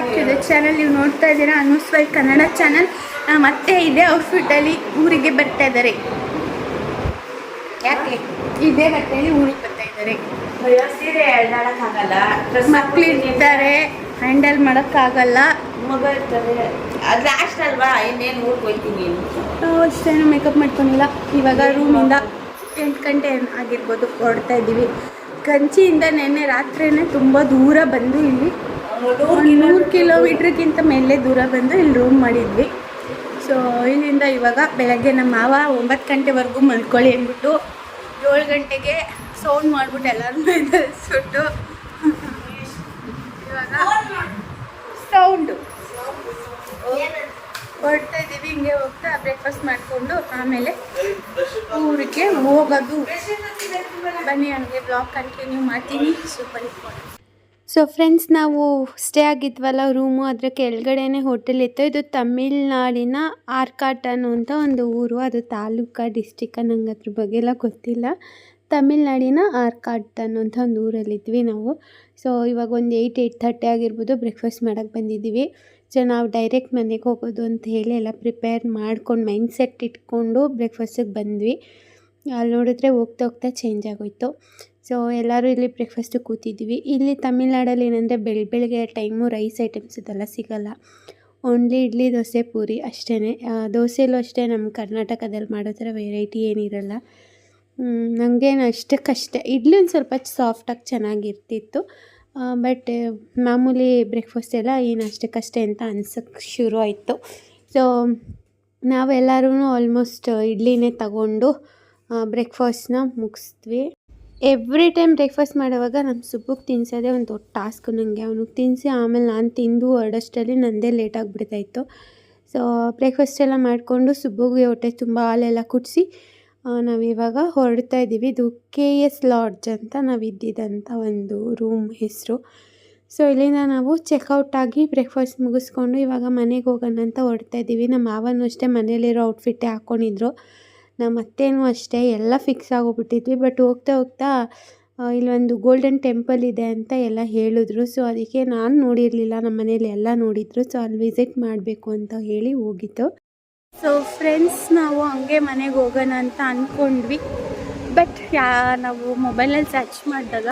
Back to the channel ನೀವು ನೋಡ್ತಾ ಇದ್ದೀರಾ ಅನುಸ್ವೈ ಕನ್ನಡ ಚಾನಲ್ ಮತ್ತೆ ಇದೇ ಔಟ್ಫಿಟಲ್ಲಿ ಊರಿಗೆ ಬರ್ತಾ ಇದ್ದಾರೆ. ಯಾಕೆ? ಇದೇ ಬಟ್ಟೆಯಲ್ಲಿ ಊರಿಗೆ ಬರ್ತಾ ಇದ್ದಾರೆ. ಮಕ್ಳು ಸೀರೆ ಆಗಲ್ಲ ಡ್ರೆಸ್ ಮಕ್ಕಳಿರ್ತಾರೆ ಹ್ಯಾಂಡಲ್ ಮಾಡೋಕ್ಕಾಗಲ್ಲ. ಮಗ ಇರ್ತದೆ ಅದು ಲಾಸ್ಟ್ ಅಲ್ವಾ? ಇನ್ನೇನು ಊರಿಗೆ ಹೋಗ್ತೀನಿ ಅಷ್ಟೇನು ಮೇಕಪ್ ಮಾಡ್ಕೊಂಡಿಲ್ಲ. ಇವಾಗ ರೂಮಿಂದ ಎಂಟು ಗಂಟೆ ಆಗಿರ್ಬೋದು ಹೊರಡ್ತಾ ಇದ್ದೀವಿ. ಕಂಚಿಯಿಂದ ನೆನ್ನೆ ರಾತ್ರಿನೇ ತುಂಬ ದೂರ ಬಂದು ಇಲ್ಲಿ ನೂರು ಕಿಲೋಮೀಟ್ರ್ಗಿಂತ ಮೇಲೆ ದೂರ ಬಂದು ಇಲ್ಲಿ ರೂಮ್ ಮಾಡಿದ್ವಿ. ಸೊ ಇಲ್ಲಿಂದ ಇವಾಗ ಬೆಳಗ್ಗೆ ನಮ್ಮ ಮಾವ ಒಂಬತ್ತು ಗಂಟೆವರೆಗೂ ಮಲ್ಕೊಳ್ಳಿ ಅಂದ್ಬಿಟ್ಟು ಏಳು ಗಂಟೆಗೆ ಸೌಂಡ್ ಮಾಡಿಬಿಟ್ಟು ಎಲ್ಲರೂ ಸುಟ್ಟು ಇವಾಗ ಸೌಂಡು ಹೊರಡ್ತಾ ಇದ್ದೀವಿ, ಹಿಂಗೆ ಹೋಗ್ತಾ ಬ್ರೇಕ್ಫಾಸ್ಟ್ ಮಾಡಿಕೊಂಡು ಆಮೇಲೆ ಊರಿಗೆ ಹೋಗೋದು. ಬನ್ನಿ, ಹಂಗೆ ಬ್ಲಾಗ್ ಕಂಟಿನ್ಯೂ ಮಾಡ್ತೀನಿ. ಸೂಪರ್ ಸೊ ಫ್ರೆಂಡ್ಸ್ ನಾವು ಸ್ಟೇ ಆಗಿದ್ವಲ್ಲ ರೂಮು ಅದರ ಕೆಳಗಡೆನೆ ಹೋಟೆಲ್ ಇತ್ತು. ಇದು ತಮಿಳ್ನಾಡಿನ ಆರ್ಕಾಟ್ ಅಂತ ಒಂದು ಊರು. ಅದು ತಾಲೂಕಾ ಡಿಸ್ಟಿಕ್ಕ ನಂಗೆ ಅದ್ರ ಬಗ್ಗೆ ಎಲ್ಲ ಗೊತ್ತಿಲ್ಲ. ತಮಿಳ್ನಾಡಿನ ಆರ್ಕಾಟನ್ ಅಂತ ಒಂದು ಊರಲ್ಲಿದ್ವಿ ನಾವು. ಸೊ ಇವಾಗ ಒಂದು ಏಯ್ಟ್ ಏಯ್ಟ್ ಥರ್ಟಿ ಆಗಿರ್ಬೋದು ಬ್ರೇಕ್ಫಾಸ್ಟ್ ಮಾಡೋಕ್ಕೆ ಬಂದಿದ್ದೀವಿ. ಸೊ ನಾವು ಡೈರೆಕ್ಟ್ ಮನೆಗೆ ಹೋಗೋದು ಅಂತ ಹೇಳಿ ಎಲ್ಲ ಪ್ರಿಪೇರ್ ಮಾಡ್ಕೊಂಡು ಮೈಂಡ್ ಸೆಟ್ ಇಟ್ಕೊಂಡು ಬ್ರೇಕ್ಫಾಸ್ಟಿಗೆ ಬಂದ್ವಿ. ಅಲ್ಲಿ ನೋಡಿದ್ರೆ ಹೋಗ್ತಾ ಹೋಗ್ತಾ ಚೇಂಜ್ ಆಗೋಯ್ತು. ಸೊ ಎಲ್ಲರೂ ಇಲ್ಲಿ ಬ್ರೇಕ್ಫಾಸ್ಟ್ ಕೂತಿದ್ವಿ. ಇಲ್ಲಿ ತಮಿಳ್ನಾಡಲ್ಲಿ ಏನಂದರೆ ಬೆಳ, ಬೆಳಗ್ಗೆ ಟೈಮು ರೈಸ್ ಐಟಮ್ಸ್ ಇದೆಲ್ಲ ಸಿಗಲ್ಲ. ಓನ್ಲಿ ಇಡ್ಲಿ, ದೋಸೆ, ಪೂರಿ ಅಷ್ಟೇ ದೋಸೆಯಲ್ಲೂ ಅಷ್ಟೇ ನಮ್ಮ ಕರ್ನಾಟಕದಲ್ಲಿ ಮಾಡೋ ಥರ ವೆರೈಟಿ ಏನಿರಲ್ಲ. ನನಗೇನು ಅಷ್ಟಕ್ಕಷ್ಟೇ ಇಡ್ಲಿ ಒಂದು ಸ್ವಲ್ಪ ಸಾಫ್ಟಾಗಿ ಚೆನ್ನಾಗಿರ್ತಿತ್ತು. ಬಟ್ ಮಾಮೂಲಿ ಬ್ರೇಕ್ಫಾಸ್ಟ್ ಎಲ್ಲ ಏನು ಅಷ್ಟಕ್ಕಷ್ಟೇ ಅಂತ ಅನ್ಸಕ್ಕೆ ಶುರು ಆಯಿತು. ಸೊ ನಾವೆಲ್ಲರೂ ಆಲ್ಮೋಸ್ಟ್ ಇಡ್ಲಿನೇ ತಗೊಂಡು ಬ್ರೇಕ್ಫಾಸ್ಟ್ನ ಮುಗಿಸಿದ್ವಿ. ಎವ್ರಿ ಟೈಮ್ ಬ್ರೇಕ್ಫಾಸ್ಟ್ ಮಾಡುವಾಗ ನಮ್ಮ ಸುಬ್ಬಕ್ಕೆ ತಿನ್ಸೋದೇ ಒಂದು ದೊಡ್ಡ ಟಾಸ್ಕ್ ನನಗೆ ಅವ್ನಿಗೆ ತಿನ್ನಿಸಿ ಆಮೇಲೆ ನಾನು ತಿಂದು ಹೊರಡೋಷ್ಟರಲ್ಲಿ ನನ್ನದೇ ಲೇಟ್ ಆಗಿಬಿಡ್ತಾಯಿತ್ತು. ಸೊ ಬ್ರೇಕ್ಫಾಸ್ಟ್ ಎಲ್ಲ ಮಾಡಿಕೊಂಡು ಸುಬ್ಬಗೆ ಹೊಟ್ಟೆ ತುಂಬ ಹಾಲೆಲ್ಲ ಕುಡಿಸಿ ನಾವಿವಾಗ ಹೊರಡ್ತಾ ಇದ್ದೀವಿ ಇದು ಕೆ ಎಸ್ ಲಾಡ್ಜ್ ಅಂತ ನಾವು ಇದ್ದಿದ್ದಂಥ ಒಂದು ರೂಮ್ ಹೆಸರು. ಸೊ ಇಲ್ಲಿಂದ ನಾವು ಚೆಕ್ಔಟ್ ಆಗಿ ಬ್ರೇಕ್ಫಾಸ್ಟ್ ಮುಗಿಸ್ಕೊಂಡು ಇವಾಗ ಮನೆಗೆ ಹೋಗೋಣ ಅಂತ ಹೊರಡ್ತಾ ಇದ್ದೀವಿ ನಮ್ಮ ಮಾವನೂ ಅಷ್ಟೇ ಮನೇಲಿರೋ ಔಟ್ಫಿಟ್ಟೇ ಹಾಕ್ಕೊಂಡಿದ್ರು ನಮ್ಮ ಅತ್ತೇನೂ ಅಷ್ಟೇ, ಎಲ್ಲ ಫಿಕ್ಸ್ ಆಗೋಗ್ಬಿಟ್ಟಿದ್ವಿ. ಬಟ್ ಹೋಗ್ತಾ ಹೋಗ್ತಾ ಇಲ್ಲೊಂದು ಗೋಲ್ಡನ್ ಟೆಂಪಲ್ ಇದೆ ಅಂತ ಎಲ್ಲ ಹೇಳಿದ್ರು. ಸೊ ಅದಕ್ಕೆ ನಾನು ನೋಡಿರಲಿಲ್ಲ ನಮ್ಮ ಮನೇಲಿ ಎಲ್ಲ ನೋಡಿದ್ರು. ಸೊ ಅಲ್ಲಿ ವಿಸಿಟ್ ಮಾಡಬೇಕು ಅಂತ ಹೇಳಿ ಹೋಗಿತ್ತು ಸೊ ಫ್ರೆಂಡ್ಸ್ ನಾವು ಹಂಗೆ ಮನೆಗೆ ಹೋಗೋಣ ಅಂತ ಅಂದ್ಕೊಂಡ್ವಿ ಬಟ್ ಯಾ, ನಾವು ಮೊಬೈಲಲ್ಲಿ ಸರ್ಚ್ ಮಾಡಿದಾಗ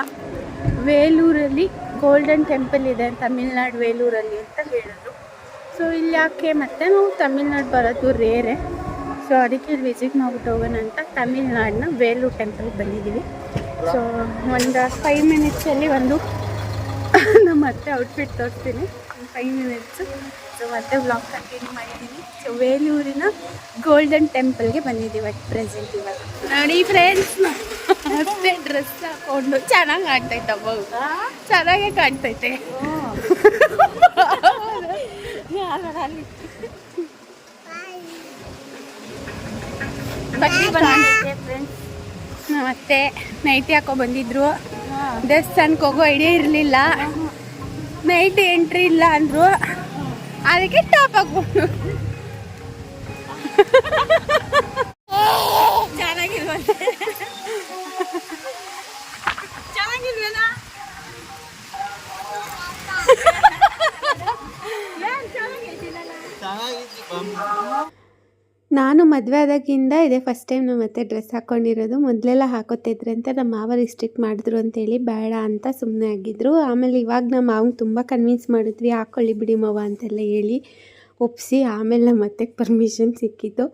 ವೇಲೂರಲ್ಲಿ ಗೋಲ್ಡನ್ ಟೆಂಪಲ್ ಇದೆ ತಮಿಳ್ನಾಡು ವೇಲೂರಲ್ಲಿ ಅಂತ ಹೇಳಿದ್ರು. ಸೊ ಇಲ್ಲಿ ಯಾಕೆ ಮತ್ತೆ ನಾವು ತಮಿಳ್ನಾಡು ಬರೋದು ರೇರೆ ಸೊ ಅದಕ್ಕೆ ಇಲ್ಲಿ ವಿಸಿಟ್ ಮಾಡ್ಬಿಟ್ಟು ಹೋಗೋಣ ಅಂತ ತಮಿಳ್ನಾಡಿನ ವೇಲೂರು ಟೆಂಪಲ್ಗೆ ಬಂದಿದ್ದೀವಿ. ಸೊ ಒಂದು ಫೈವ್ ಮಿನಿಟ್ಸಲ್ಲಿ ಒಂದು ನಮ್ಮ ಅತ್ತೆ ಔಟ್ಫಿಟ್ ತೋರಿಸ್ತೀನಿ. ಫೈವ್ ಮಿನಿಟ್ಸು ಸೊ ಮತ್ತೆ ಬ್ಲಾಗ್ ಕಂಟಿನ್ಯೂ ಮಾಡಿದ್ದೀನಿ ಸೊ ವೇಲೂರಿನ ಗೋಲ್ಡನ್ ಟೆಂಪಲ್ಗೆ ಬಂದಿದ್ದೀವಿ ಅಟ್ ಪ್ರೆಸೆಂಟ್ ಇವಾಗ. ನೋಡಿ ಫ್ರೆಂಡ್ಸ್ ಅಷ್ಟೇ ಡ್ರೆಸ್ ಹಾಕೊಂಡು ಚೆನ್ನಾಗಿ ಕಾಣ್ತೈತೆ ಅವಾಗ ಚೆನ್ನಾಗೇ ಕಾಣ್ತೈತೆ. ಬಟ್ಟೆ ಬಂದಿದೆ ಫ್ರೆಂಡ್ಸ್ ಮತ್ತೆ ನೈಟಿ ಹಾಕೋ ಬಂದಿದ್ರು? ದೇವಸ್ಥಾನಕ್ಕೆ ಹೋಗೋ ಐಡಿಯಾ ಇರಲಿಲ್ಲ. ನೈಟಿ ಎಂಟ್ರಿ ಇಲ್ಲ ಅಂದರು. ಅದಕ್ಕೆ ಟಾಪ್ ಹಾಕ್ಬಿಟ್ಟು ಚೆನ್ನಾಗಿಲ್ವಂತೆ? ಚೆನ್ನಾಗಿಲ್ವೇನಾ? ನಾನು ಮದುವೆ ಆದಾಗಿಂದ ಇದೇ ಫಸ್ಟ್ ಟೈಮ್ ನಮ್ಮ ಮತ್ತೆ ಡ್ರೆಸ್ ಹಾಕ್ಕೊಂಡಿರೋದು ಮೊದಲೆಲ್ಲ ಹಾಕೋತಿದ್ರೆ ಅಂತ ನಮ್ಮ ಮಾವ ರಿಸ್ಟ್ರಿಕ್ಟ್ ಮಾಡಿದ್ರು ಅಂತೇಳಿ ಬೇಡ ಅಂತ ಸುಮ್ಮನೆ ಆಗಿದ್ರು. ಆಮೇಲೆ ಇವಾಗ ನಮ್ಮ ಮಾವಂಗೆ ತುಂಬ ಕನ್ವಿನ್ಸ್ ಮಾಡಿದ್ವಿ ಹಾಕ್ಕೊಳ್ಳಿ ಬಿಡಿ ಮಾವ ಅಂತೆಲ್ಲ ಹೇಳಿ ಒಪ್ಪಿಸಿ ಆಮೇಲೆ ನಮ್ಮ ಅತ್ತೆಗೆ ಪರ್ಮಿಷನ್ ಸಿಕ್ಕಿತ್ತು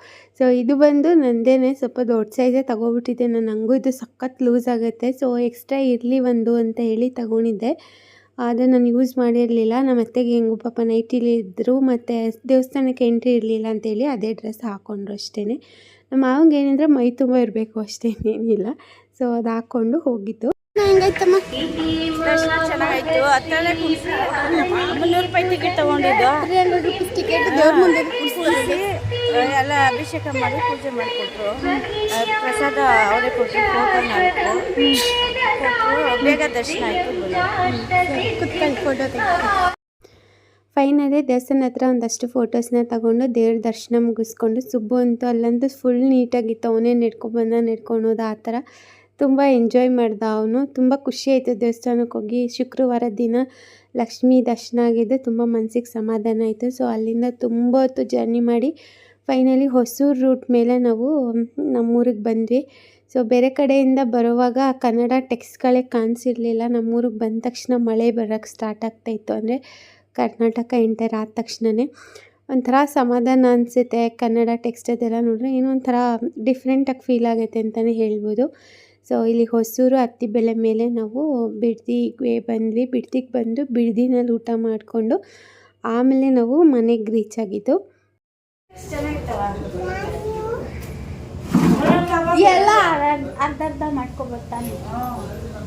ಸೊ ಇದು ಬಂದು ನಂದೇನೆ ಸ್ವಲ್ಪ ದೊಡ್ಡ ಸೈಜೇ ತೊಗೊಬಿಟ್ಟಿದ್ದೆ. ನಾನು ನನಗೂ ಇದು ಸಖತ್ ಲೂಸ್ ಆಗುತ್ತೆ. ಸೊ ಎಕ್ಸ್ಟ್ರಾ ಇರಲಿ ಒಂದು ಅಂತ ಹೇಳಿ ತಗೊಂಡಿದ್ದೆ. ಆದರೆ ನಾನು ಯೂಸ್ ಮಾಡಿರಲಿಲ್ಲ. ನಮ್ಮ ಅತ್ತೆಗೆ ಹೆಂಗು ಪಾಪ ನೈಟಿಲಿ ಇದ್ದರು ಮತ್ತು ದೇವಸ್ಥಾನಕ್ಕೆ ಎಂಟ್ರಿ ಇರಲಿಲ್ಲ ಅಂತೇಳಿ ಅದೇ ಡ್ರೆಸ್ ಹಾಕ್ಕೊಂಡ್ರು ಅಷ್ಟೇ ನಮ್ಮ ಮಾವಂಗೆ ಏನಂದರೆ ಮೈ ತುಂಬ ಇರಬೇಕು ಅಷ್ಟೇನೇನಿಲ್ಲ ಸೊ ಅದು ಹಾಕ್ಕೊಂಡು ಹೋಗಿದ್ದು. ಹೆಂಗಾಯ್ತಮ್ಮ? ದರ್ಶನ ಚೆನ್ನಾಗಾಯ್ತು. ಹತ್ತನೇ ಮುನ್ನೂರು ರೂಪಾಯಿ ಟಿಕೆಟ್ ತಗೊಂಡಿದ್ದು. ತ್ರೀ ಹಂಡ್ರೆಡ್ ರುಪೀಸ್ ಟಿಕೆಟ್ ದೇವ್ರ ಮುಂದೆ ಎಲ್ಲ ಅಭಿಷೇಕ ಮಾಡಿ ಪೂಜೆ ಮಾಡಿಕೊಟ್ರು. ಪ್ರಸಾದ ಅವರೇ ಕೊಟ್ಟರು ಫೋಟೋ ನಾಲ್ಕು ಕೊಟ್ಟರು ಬೇಗ ದರ್ಶನ ಆಯಿತು ಕುತ್ಕೊಂಡು ಫೋಟೋ ಫೈನಲಿ ದೇವಸ್ಥಾನ ಹತ್ರ ಒಂದಷ್ಟು ಫೋಟೋಸ್ನ ತಗೊಂಡು ದೇವ್ರ ದರ್ಶನ ಮುಗಿಸ್ಕೊಂಡು, ಸುಬ್ಬು ಅಂತೂ ಅಲ್ಲಂತೂ ಫುಲ್ ನೀಟಾಗಿತ್ತು. ಅವನೇ ನೆಡ್ಕೊಂಡ್ಬಂದ ನೆಡ್ಕೊಳೋದು ಆ ಥರ ತುಂಬ ಎಂಜಾಯ್ ಮಾಡ್ದ ಅವನು. ತುಂಬ ಖುಷಿ ಆಯಿತು ದೇವಸ್ಥಾನಕ್ಕೆ ಹೋಗಿ. ಶುಕ್ರವಾರ ದಿನ ಲಕ್ಷ್ಮೀ ದರ್ಶನ ಆಗಿದ್ದು ತುಂಬ ಮನಸ್ಸಿಗೆ ಸಮಾಧಾನ ಆಯಿತು. ಸೊ ಅಲ್ಲಿಂದ ತುಂಬ ಹೊತ್ತು ಜರ್ನಿ ಮಾಡಿ ಫೈನಲಿ ಹೊಸೂರು ರೂಟ್ ಮೇಲೆ ನಾವು ನಮ್ಮೂರಿಗೆ ಬಂದ್ವಿ. ಸೊ ಬೇರೆ ಕಡೆಯಿಂದ ಬರುವಾಗ ಕನ್ನಡ ಟೆಕ್ಸ್ಟ್ಗಳೇ ಕಾಣಿಸಿರ್ಲಿಲ್ಲ. ನಮ್ಮೂರಿಗೆ ಬಂದ ತಕ್ಷಣ ಮಳೆ ಬರೋಕ್ಕೆ ಸ್ಟಾರ್ಟ್ ಆಗ್ತಾಯಿತ್ತು ಅಂದರೆ, ಕರ್ನಾಟಕ ಎಂಟರ್ ಆದ ತಕ್ಷಣವೇ ಒಂಥರ ಸಮಾಧಾನ ಅನಿಸುತ್ತೆ ಕನ್ನಡ ಟೆಕ್ಸ್ಟ್ ಅದೆಲ್ಲ ನೋಡಿದ್ರೆ ಏನೋ ಒಂಥರ ಡಿಫ್ರೆಂಟಾಗಿ ಫೀಲ್ ಆಗುತ್ತೆ ಅಂತಲೇ ಹೇಳ್ಬೋದು. ಸೊ ಇಲ್ಲಿ ಹೊಸೂರು ಹತ್ತಿಬೆಲೆ ಮೇಲೆ ನಾವು ಬಿಡ್ದಿಗೆ ಬಂದ್ವಿ. ಬಿಡ್ದಿಗೆ ಬಂದು ಬಿಡ್ದಿನಲ್ಲಿ ಊಟ ಮಾಡಿಕೊಂಡು, ಆಮೇಲೆ ನಾವು ಮನೆಗೆ ರೀಚ್ ಆಗಿದ್ದು. ಎಲ್ಲ ಅರ್ಧ ಅರ್ಧ ಮಾಡ್ಕೊಬರ್ತಾನೆ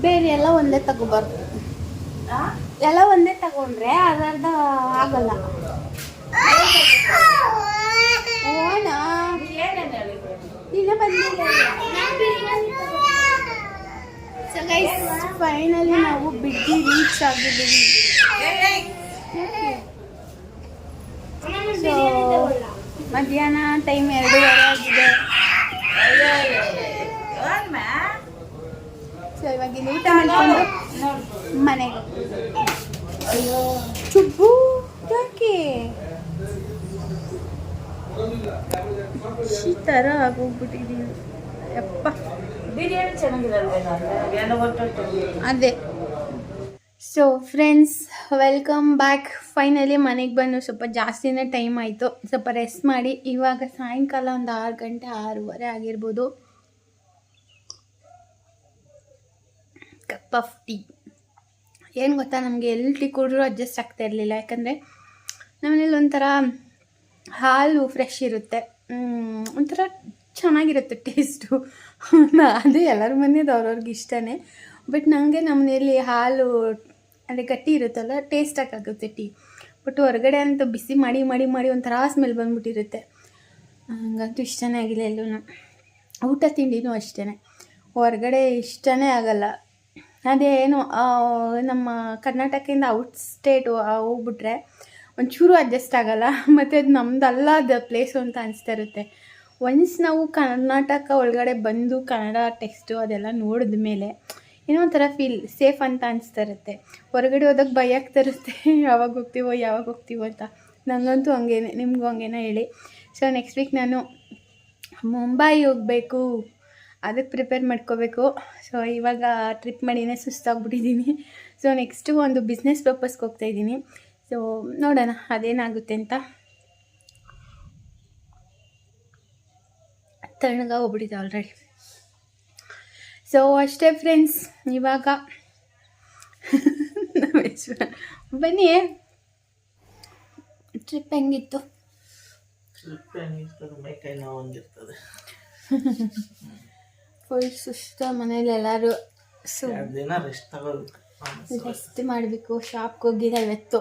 ಬೇರೆ ಎಲ್ಲ ಒಂದೇ ತಗೋಬಾರ್ದು. ಎಲ್ಲ ಒಂದೇ ತಗೊಂಡ್ರೆ ಅರ್ಧ ಅರ್ಧ ಆಗಲ್ಲ. ಓಣ ಇಲ್ಲ ಬಂದಿಲ್ಲ ಸೊ ಗೈಸ್ ಫೈನಲಿ ನಾವು ಬಿಡ್ಡಿ ರೀಚ್ ಆಗಿದ್ದೀವಿ ಸೊ ಮಧ್ಯಾಹ್ನ ಟೈಮ್ ಎರಡೂವರೆ ಆಗಿದೆ ಸೊ ಇವಾಗ ಇಲ್ಲಿ ಊಟ ಮಾಡ್ಕೊಂಡು ಮನೆಗೆ ಅಯ್ಯೋ ಚುಬ್ಬು ಯಾಕೆ ಈ ಥರ ಆಗೋಗ್ಬಿಟ್ಟಿದೀನಿ ಯಪ್ಪ ಬಿರಿಯಾನಿ ಚೆನ್ನಾಗಿರಲ್ವೇನೋ ಅದೇ so friends welcome back finally ಮನೆಗೆ ಬಂದು ಸ್ವಲ್ಪ ಜಾಸ್ತಿನೇ ಟೈಮ್ ಆಯಿತು. ಸ್ವಲ್ಪ ರೆಸ್ಟ್ ಮಾಡಿ. ಇವಾಗ ಸಾಯಂಕಾಲ ಒಂದು ಆರು ಗಂಟೆ, ಆರೂವರೆ ಆಗಿರ್ಬೋದು. ಕಪ್ ಆಫ್ ಟೀ ಏನು ಗೊತ್ತಾ? ನಮಗೆ ಎಲ್ಲಿ ಟೀ ಕುಡಿದ್ರೂ ಅಡ್ಜಸ್ಟ್ ಆಗ್ತಾ ಇರಲಿಲ್ಲ. ಯಾಕಂದರೆ ನಮ್ಮನೇಲಿ ಒಂಥರ ಹಾಲು ಫ್ರೆಶ್ ಇರುತ್ತೆ. ಒಂಥರ ಚೆನ್ನಾಗಿರುತ್ತೆ ಟೇಸ್ಟು ಅದು ಎಲ್ಲರ ಮನೇದು ಅವ್ರವ್ರಿಗೆ ಇಷ್ಟನೇ. ಬಟ್ ನನಗೆ ನಮ್ಮ ಮನೆಯಲ್ಲಿ ಹಾಲು ಅಂದರೆ ಗಟ್ಟಿ ಇರುತ್ತಲ್ಲ ಟೇಸ್ಟಾಗಿ ಆಗುತ್ತೆ ಟೀ ಬಟ್ ಹೊರಗಡೆ ಅಂತ ಬಿಸಿ ಮಾಡಿ ಮಾಡಿ ಮಾಡಿ ಒಂಥರ ಸ್ಮೆಲ್ ಬಂದ್ಬಿಟ್ಟಿರುತ್ತೆ. ಹಂಗಂತೂ ಇಷ್ಟನೇ ಆಗಿಲ್ಲ ಎಲ್ಲೂ ಊಟ ತಿಂಡಿನೂ ಅಷ್ಟೇ ಹೊರಗಡೆ ಇಷ್ಟನೇ ಆಗಲ್ಲ. ಅದೇನು ನಮ್ಮ ಕರ್ನಾಟಕದಿಂದ ಔಟ್ ಸ್ಟೇಟು ಹೋಗ್ಬಿಟ್ರೆ ಒಂಚೂರು ಅಡ್ಜಸ್ಟ್ ಆಗಲ್ಲ. ಮತ್ತು ಅದು ನಮ್ಮದಲ್ಲ ಅದು ಪ್ಲೇಸು ಅಂತ ಅನಿಸ್ತಾ ಇರುತ್ತೆ. ಒನ್ಸ್ ನಾವು ಕರ್ನಾಟಕ ಒಳಗಡೆ ಬಂದು ಕನ್ನಡ ಟೆಕ್ಸ್ಟು ಅದೆಲ್ಲ ನೋಡಿದ ಮೇಲೆ ಏನೋ ಒಂಥರ ಫೀಲ್ ಸೇಫ್ ಅಂತ ಅನಿಸ್ತಾ ಇರುತ್ತೆ ಹೊರಗಡೆ ಹೋದಾಗ ಭಯ ಆಗ್ತಾ ಇರುತ್ತೆ. ಯಾವಾಗ ಹೋಗ್ತೀವೋ ಯಾವಾಗ ಹೋಗ್ತೀವೋ ಅಂತ. ನನಗಂತೂ ಹಂಗೇನೆ, ನಿಮಗೂ ಹಂಗೇನೋ ಹೇಳಿ. ಸೊ ನೆಕ್ಸ್ಟ್ ವೀಕ್ ನಾನು ಮುಂಬೈ ಹೋಗಬೇಕು. ಅದಕ್ಕೆ ಪ್ರಿಪೇರ್ ಮಾಡ್ಕೋಬೇಕು. ಸೊ ಇವಾಗ ಟ್ರಿಪ್ ಮಾಡಿನೇ ಸುಸ್ತಾಗ್ಬಿಟ್ಟಿದ್ದೀನಿ ಸೊ ನೆಕ್ಸ್ಟು ಒಂದು ಬಿಸ್ನೆಸ್ ಪರ್ಪಸ್ಗೆ ಹೋಗ್ತಾಯಿದ್ದೀನಿ ಸೊ ನೋಡೋಣ, ಅದೇನಾಗುತ್ತೆ ಅಂತ. ತಣ್ಣಗ ಹೋಗ್ಬಿಟ್ಟಿದೆ ಆಲ್ರೆಡಿ ಸೊ ಅಷ್ಟೇ ಫ್ರೆಂಡ್ಸ್ ಇವಾಗ. ಬನ್ನಿ. ಟ್ರಿಪ್ ಹೆಂಗಿತ್ತು? ಫುಲ್ ಸುಸ್ತ ಮನೇಲಿ ಎಲ್ಲರೂ ರೆಸ್ಟ್ ಮಾಡಬೇಕು ಶಾಪ್ಗೆ ಹೋಗಿದ್ದೆ ಇವತ್ತು.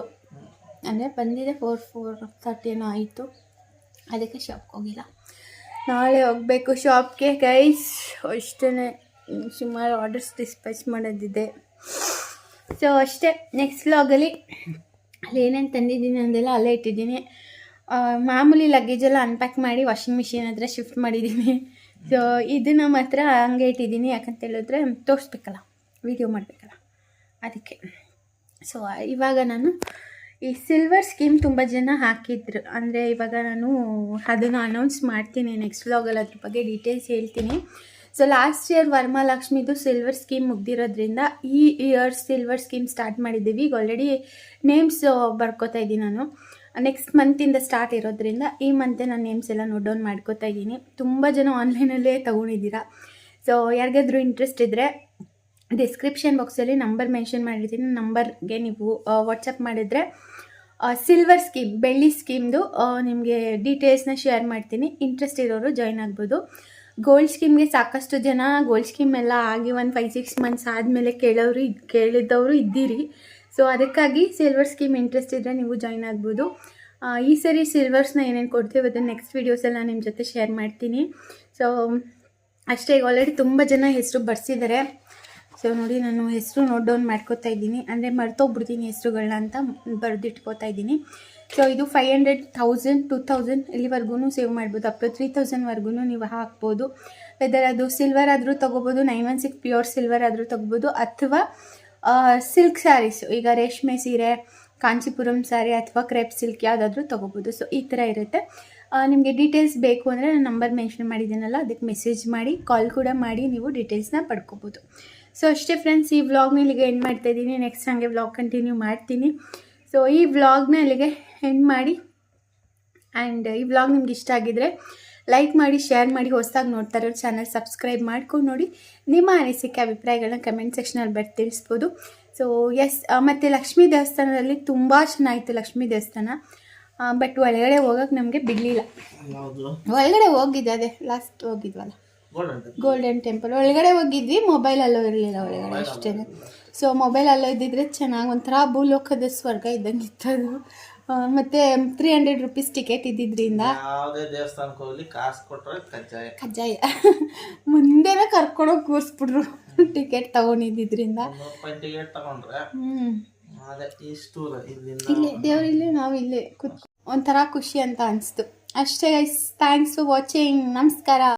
ಅಂದರೆ ಬಂದಿದೆ ಫೋರ್ ಫೋರ್ ತರ್ಟಿನೋ ಆಯಿತು. ಅದಕ್ಕೆ ಶಾಪ್ಗೆ ಹೋಗಿಲ್ಲ. ನಾಳೆ ಹೋಗಬೇಕು ಶಾಪ್ಗೆ ಗೈಸ್ ಅಷ್ಟೇ ಸುಮಾರು ಆರ್ಡರ್ಸ್ ಡಿಸ್ಪ್ಯಾಚ್ ಮಾಡೋದಿದೆ. ಸೊ ಅಷ್ಟೇ. ನೆಕ್ಸ್ಟ್ ವ್ಲಾಗಲ್ಲಿ ಅಲ್ಲಿ ಏನೇನು ತಂದಿದ್ದೀನಿ ಅಂದೆಲ್ಲ ಅಲ್ಲೇ ಇಟ್ಟಿದ್ದೀನಿ. ಮಾಮೂಲಿ ಲಗೇಜ್ ಎಲ್ಲ ಅನ್ಪ್ಯಾಕ್ ಮಾಡಿ ವಾಷಿಂಗ್ ಮಿಷಿನ್ ಹತ್ರ ಶಿಫ್ಟ್ ಮಾಡಿದ್ದೀನಿ. ಸೊ ಇದನ್ನ ಮಾತ್ರ ಹಂಗೆ ಇಟ್ಟಿದ್ದೀನಿ. ಯಾಕಂತ ಹೇಳಿದ್ರೆ ತೋರಿಸ್ಬೇಕಲ್ಲ ವಿಡಿಯೋ ಮಾಡಬೇಕಲ್ಲ. ಅದಕ್ಕೆ. ಸೊ ಇವಾಗ ನಾನು ಈ ಸಿಲ್ವರ್ ಸ್ಕೀಮ್ ತುಂಬ ಜನ ಹಾಕಿದ್ರು. ಅಂದರೆ ಇವಾಗ ನಾನು ಅದನ್ನು ಅನೌನ್ಸ್ ಮಾಡ್ತೀನಿ ನೆಕ್ಸ್ಟ್ ವ್ಲಾಗಲ್ಲಿ ಅದ್ರ ಬಗ್ಗೆ ಡೀಟೇಲ್ಸ್ ಹೇಳ್ತೀನಿ. ಸೊ ಲಾಸ್ಟ್ ಇಯರ್ ವರ್ಮಾಲಕ್ಷ್ಮಿದು ಸಿಲ್ವರ್ ಸ್ಕೀಮ್ ಮುಗ್ದಿರೋದ್ರಿಂದ ಈ ಇಯರ್ ಸಿಲ್ವರ್ ಸ್ಕೀಮ್ ಸ್ಟಾರ್ಟ್ ಮಾಡಿದ್ದೀವಿ. ಈಗ ಆಲ್ರೆಡಿ ನೇಮ್ಸ್ ಬರ್ಕೋತಾ ಇದ್ದೀನಿ ನಾನು. ನೆಕ್ಸ್ಟ್ ಮಂತಿಂದ ಸ್ಟಾರ್ಟ್ ಇರೋದ್ರಿಂದ ಈ ಮಂತೆ ನಾನು ನೇಮ್ಸ್ ಎಲ್ಲ ನೋಟ್ ಡೌನ್ ಮಾಡ್ಕೋತಾ ಇದ್ದೀನಿ. ತುಂಬ ಜನ ಆನ್ಲೈನಲ್ಲೇ ತೊಗೊಂಡಿದ್ದೀರಾ. ಸೊ ಯಾರಿಗಾದ್ರೂ ಇಂಟ್ರೆಸ್ಟ್ ಇದ್ದರೆ ಡಿಸ್ಕ್ರಿಪ್ಷನ್ ಬಾಕ್ಸಲ್ಲಿ ನಂಬರ್ ಮೆನ್ಷನ್ ಮಾಡಿರ್ತೀನಿ. ನಂಬರ್ಗೆ ನೀವು ವಾಟ್ಸಪ್ ಮಾಡಿದರೆ ಸಿಲ್ವರ್ ಸ್ಕೀಮ್ ಬೆಳ್ಳಿ ಸ್ಕೀಮ್ದು ನಿಮಗೆ ಡೀಟೇಲ್ಸ್ನ ಶೇರ್ ಮಾಡ್ತೀನಿ. ಇಂಟ್ರೆಸ್ಟ್ ಇರೋರು ಜಾಯ್ನ್ ಆಗ್ಬೋದು. ಗೋಲ್ಡ್ ಸ್ಕೀಮ್ಗೆ ಸಾಕಷ್ಟು ಜನ ಗೋಲ್ಡ್ ಸ್ಕೀಮ್ ಎಲ್ಲ ಆಗಿ ಒಂದು ಫೈವ್ ಸಿಕ್ಸ್ ಮಂತ್ಸ್ ಆದಮೇಲೆ ಕೇಳೋರು ಕೇಳಿದ್ದವರು ಇದ್ದೀರಿ. ಸೊ ಅದಕ್ಕಾಗಿ ಸಿಲ್ವರ್ ಸ್ಕೀಮ್ ಇಂಟ್ರೆಸ್ಟ್ ಇದ್ದರೆ ನೀವು ಜಾಯ್ನ್ ಆಗ್ಬೋದು. ಈ ಸರಿ ಸಿಲ್ವರ್ಸ್ನ ಏನೇನು ಕೊಡ್ತೀವಿ ಅದನ್ನು ನೆಕ್ಸ್ಟ್ ವೀಡಿಯೋಸೆಲ್ಲ ನಿಮ್ಮ ಜೊತೆ ಶೇರ್ ಮಾಡ್ತೀನಿ. ಸೊ ಅಷ್ಟೇ, ಈಗ ಆಲ್ರೆಡಿ ತುಂಬ ಜನ ಹೆಸರು ಬರ್ಸಿದ್ದಾರೆ ಸೊ ನೋಡಿ, ನಾನು ಹೆಸರು ನೋಟ್ ಡೌನ್ ಮಾಡ್ಕೋತಾ ಇದ್ದೀನಿ. ಅಂದರೆ ಮರ್ತೋಗ್ಬಿಡ್ತೀನಿ ಹೆಸರುಗಳನ್ನ ಅಂತ ಬರೆದಿಟ್ಕೋತಾ ಇದ್ದೀನಿ. ಸೊ ಇದು five hundred thousand two thousand ಇಲ್ಲಿವರೆಗೂ ಸೇವ್ ಮಾಡ್ಬೋದು. ಅಪ್ ಟು ತ್ರೀ ತೌಸಂಡ್ವರೆಗೂ ನೀವು ಹಾಕ್ಬೋದು. ವೆದರ್ ಅದು ಸಿಲ್ವರ್ ಆದರೂ ತೊಗೋಬೋದು nine one six pure silver ಆದರೂ ತೊಗೋಬೋದು, ಅಥವಾ ಸಿಲ್ಕ್ ಸ್ಯಾರೀಸ್ ಈಗ ರೇಷ್ಮೆ ಸೀರೆ, ಕಾಂಚಿಪುರಂ ಸ್ಯಾರಿ ಅಥವಾ ಕ್ರೆಪ್ ಸಿಲ್ಕ್ ಯಾವುದಾದ್ರೂ ತೊಗೋಬೋದು. ಸೊ ಈ ಥರ ಇರುತ್ತೆ. ನಿಮಗೆ ಡೀಟೇಲ್ಸ್ ಬೇಕು ಅಂದರೆ ನಾನು ನಂಬರ್ ಮೆನ್ಷನ್ ಮಾಡಿದ್ದೀನಲ್ಲ, ಅದಕ್ಕೆ ಮೆಸೇಜ್ ಮಾಡಿ ಕಾಲ್ ಕೂಡ ಮಾಡಿ, ನೀವು ಡೀಟೇಲ್ಸ್ನ ಪಡ್ಕೋಬೋದು. ಸೊ ಅಷ್ಟೇ ಫ್ರೆಂಡ್ಸ್ ಈ ವ್ಲಾಗ್ನ ಇಲ್ಲಿಗೆ ಎಂಡ್ ಮಾಡ್ತಾ ಇದ್ದೀನಿ. ನೆಕ್ಸ್ಟ್ ಹಾಗೆ ವ್ಲಾಗ್ ಕಂಟಿನ್ಯೂ ಮಾಡ್ತೀನಿ. ಸೊ ಈ ವ್ಲಾಗ್ನ ಇಲ್ಲಿಗೆ ಎಂಡ್ ಮಾಡಿ. ಆ್ಯಂಡ್ ಈ ವ್ಲಾಗ್ ನಿಮ್ಗೆ ಇಷ್ಟ ಆಗಿದ್ರೆ ಲೈಕ್ ಮಾಡಿ ಶೇರ್ ಮಾಡಿ ಹೊಸದಾಗಿ ನೋಡ್ತಾ ಇರೋ ಚಾನಲ್ ಸಬ್ಸ್ಕ್ರೈಬ್ ಮಾಡ್ಕೊಂಡು ನೋಡಿ. ನಿಮ್ಮ ಅನಿಸಿಕೆ ಅಭಿಪ್ರಾಯಗಳನ್ನ ಕಮೆಂಟ್ ಸೆಕ್ಷನಲ್ಲಿ ಬರ್ದು ತಿಳಿಸ್ಬೋದು. ಸೊ ಎಸ್ ಮತ್ತು ಲಕ್ಷ್ಮೀ ದೇವಸ್ಥಾನದಲ್ಲಿ ತುಂಬ ಚೆನ್ನಾಗಿತ್ತು ಲಕ್ಷ್ಮೀ ದೇವಸ್ಥಾನ. ಬಟ್ ಒಳಗಡೆ ಹೋಗೋಕೆ ನಮಗೆ ಬಿಡಲಿಲ್ಲ. ಒಳಗಡೆ ಹೋಗಿದ್ದೆ ಅದೇ ಲಾಸ್ಟ್ ಹೋಗಿದ್ವಲ್ಲ. ಗೋಲ್ಡನ್ ಗೋಲ್ಡನ್ ಟೆಂಪಲ್ ಒಳಗಡೆ ಹೋಗಿದ್ವಿ ಮೊಬೈಲ್ ಅಲ್ಲೋ ಇರಲಿಲ್ಲ ಒಳಗಡೆ ಅಷ್ಟೇ ಸೊ ಮೊಬೈಲ್ ಅಲ್ಲೋ ಇದ್ದಿದ್ರೆ ಚೆನ್ನಾಗಿ ಒಂಥರ ಭೂಲೋಕದ ಸ್ವರ್ಗ ಇದ್ದಂಗೆ ಇತ್ತು ಅದು ಆ, ಮತ್ತೆ ತ್ರೀ ಹಂಡ್ರೆಡ್ ರುಪೀಸ್ ಟಿಕೆಟ್ ಇದ್ದಿದ್ರಿಂದ ಯಾವುದೇ ದೇವಸ್ಥಾನಕ್ಕೆ ಹೋಗ್ಲಿ ಕಾಸು ಕೊಟ್ಟರೆ ಕಜ್ಜಾಯ. ಕಜ್ಜಾಯ. ಮುಂದೆನೇ ಕರ್ಕೊಂಡೋಗಿ ಕೂರಿಸ್ಬಿಟ್ರು. ಟಿಕೆಟ್ ತಗೊಂಡಿದ್ದಿದ್ರಿಂದ. ಟಿಕೆಟ್ ತಗೊಂಡ್ರೆ ಇಲ್ಲೇ ದೇವ್ರು ಇಲ್ಲೇ ನಾವು ಇಲ್ಲೇ ಕುತ್ ಒಂಥರ ಖುಷಿ ಅಂತ ಅನಿಸ್ತು. ಅಷ್ಟೇ ಥ್ಯಾಂಕ್ಸ್ ಫಾರ್ ವಾಚಿಂಗ್ ನಮಸ್ಕಾರ.